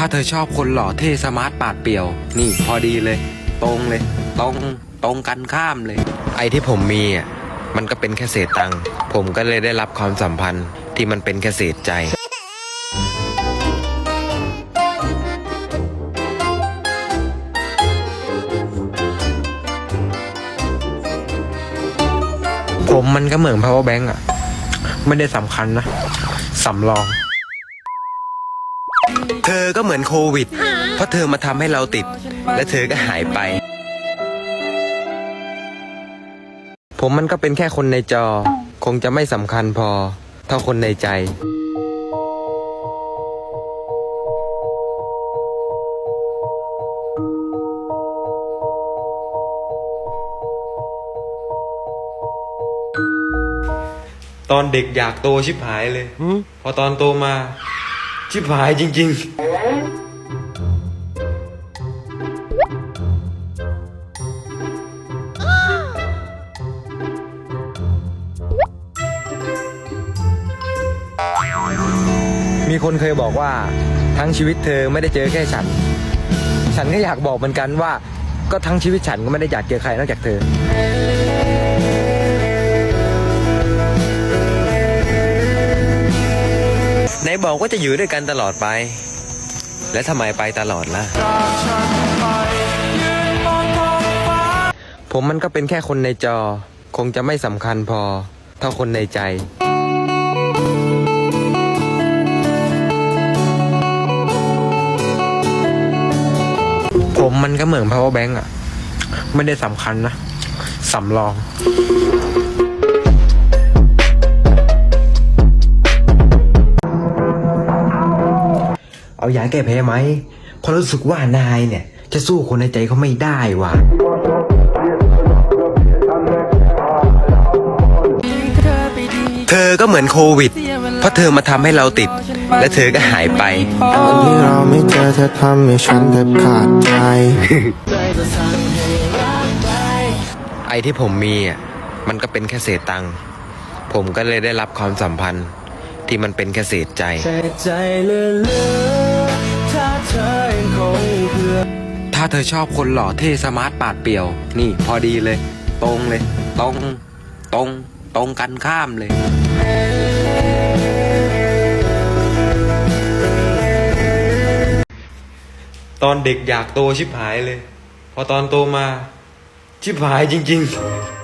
ถ้าเธอชอบคนหล่อเท่สมาร์ทปาดเปรียว นี่พอดีเลย ตรงเลย ตรงตรงกันข้ามเลย ไอ้ที่ผมมีอะมันก็เป็นแค่เศษตังค์ผมก็เลยได้รับความสัมพันธ์ที่มันเป็นแค่เศษใจ ผมมันก็เหมือน power bank อะ ไม่ได้สำคัญนะสำรอง เธอก็เหมือนโควิด เพราะเธอมาทำให้เราติด และเธอก็หายไป ผมมันก็เป็นแค่คนในจอ คงจะไม่สำคัญพอ เท่าคนในใจ ตอนเด็กอยากโตชิบหายเลย พอตอนโตมา ชิบหายจริง ๆมีคนเคยบอกว่าทั้งชีวิตเธอไม่ได้เจอแค่ฉัน ฉันก็อยากบอกเหมือนกันว่า ก็ทั้งชีวิตฉันก็ไม่ได้อยากเจอใครนอกจากเธอ บอกว่าจะอยู่ด้วยกันตลอดไป และทำไมไปตลอดล่ะ ผมมันก็เป็นแค่คนในจอ คงจะไม่สำคัญพอ เท่าคนในใจ ผมมันก็เหมือน power bank อะไม่ได้สำคัญนะสำรอง ยาแก้แพ้ไหมเพราะรู้สึกว่านายเนี่ย จะสู้คนในใจเขาไม่ได้ว่ะเธอก็เหมือนโควิด เพราะเธอมาทำให้เราติด และเธอก็หายไปวันที่เราไม่เจอเธอทำให้ฉันแทบขาดใจ ไอ้ที่ผมมีอะมันก็เป็นแค่เศษตังค์ผมก็เลยได้รับความสัมพันธ์ที่มันเป็นแค่เศษใจ ใจเลือถ้ เธอชอบคนหล่อเท่สมาร์ทปาดเปรียว นี่พอดีเลย ตรงเลย ตรง ตรง ตรงกันข้ามเลยตอนเด็กอยากโตชิบหายเลย พอตอนโตมา ชิบหายจริง ๆ